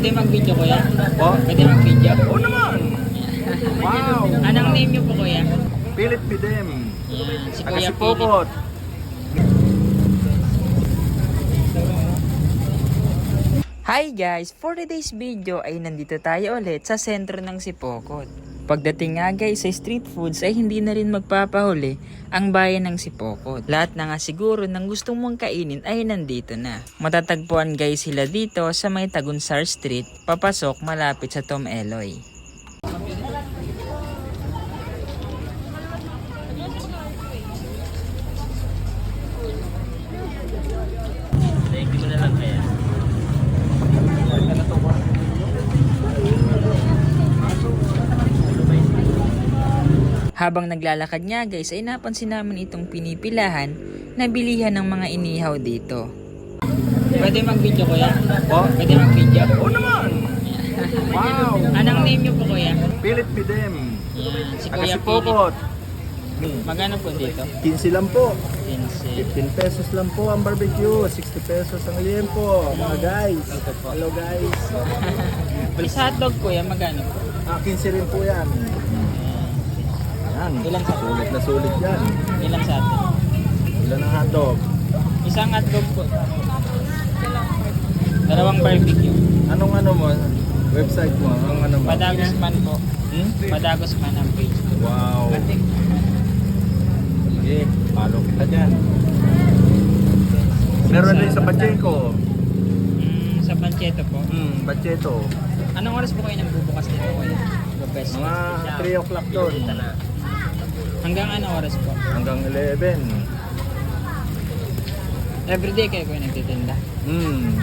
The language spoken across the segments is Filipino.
Pwede mag-video kuya? Po? Pwede mag-video? Oo naman. Wow. Anong name niyo po kuya? Philip Bidem. Yan, si Kuya si. Hi guys! For today's video ay nandito tayo ulit sa sentro ng Sipokot. Pagdating nga guys sa street foods ay hindi na rin magpapahuli ang bayan ng Sipokot. Lahat na nga siguro ng gustong mong kainin ay nandito na. Matatagpuan guys sila dito sa may Tagunsar Street, papasok malapit sa Tom Eloy. Habang naglalakad nga guys ay napansin namin itong pinipilahan na bilihan ng mga inihaw dito. Pwede mag-video kuya? Po? Pwede mag-video? Oo naman. Wow. Anong name niyo po kuya? Philip Bidem. Yan, si Kuya si Philip. Pokot. Magkano po dito? 15 lang po. 15. 15 pesos lang po ang barbecue. 60 pesos ang liempo. Mga guys. Hello guys. Sa hotdog kuya, magkano po? Ah, 15 rin po yan. Yan. Ilan sa- Sulit na sulit yan. Ilan sa atin? Ilan ang hotdog? Isang hotdog po. Dalawang barbecue. Anong ano mo? Website mo? Ang ano mo? Padagos man po. Hmm? Padagos man ang page ko. Wow. Sige, follow kita dyan. Meron din sa Pacheco. Mm, sa Pancheto po. Hmm, Pacheco. Anong oras po kayo nang bubukas dito kuya? Mga 3 o'clock doon. Hanggang anong oras po? Hanggang 11. Everyday kayo kuya nagtitinda. Hmm.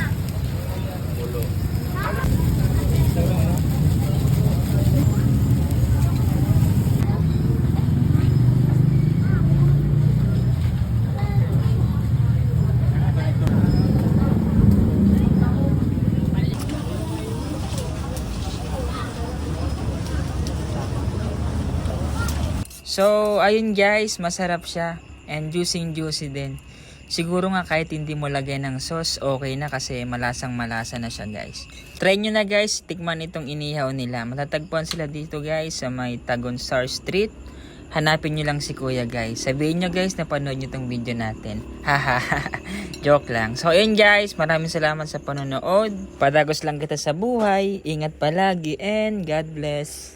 So, ayun guys, masarap siya. And juicy juicy din. Siguro nga kahit hindi mo lagay ng sauce, okay na kasi malasang malasa na siya guys. Try nyo na guys, tikman itong inihaw nila. Matatagpuan sila dito guys sa may Tagon Star Street. Hanapin nyo lang si kuya guys. Sabihin nyo guys na panood nyo tong video natin. Haha, joke lang. So ayun guys, maraming salamat sa panonood. Padagos lang kita sa buhay. Ingat palagi and God bless.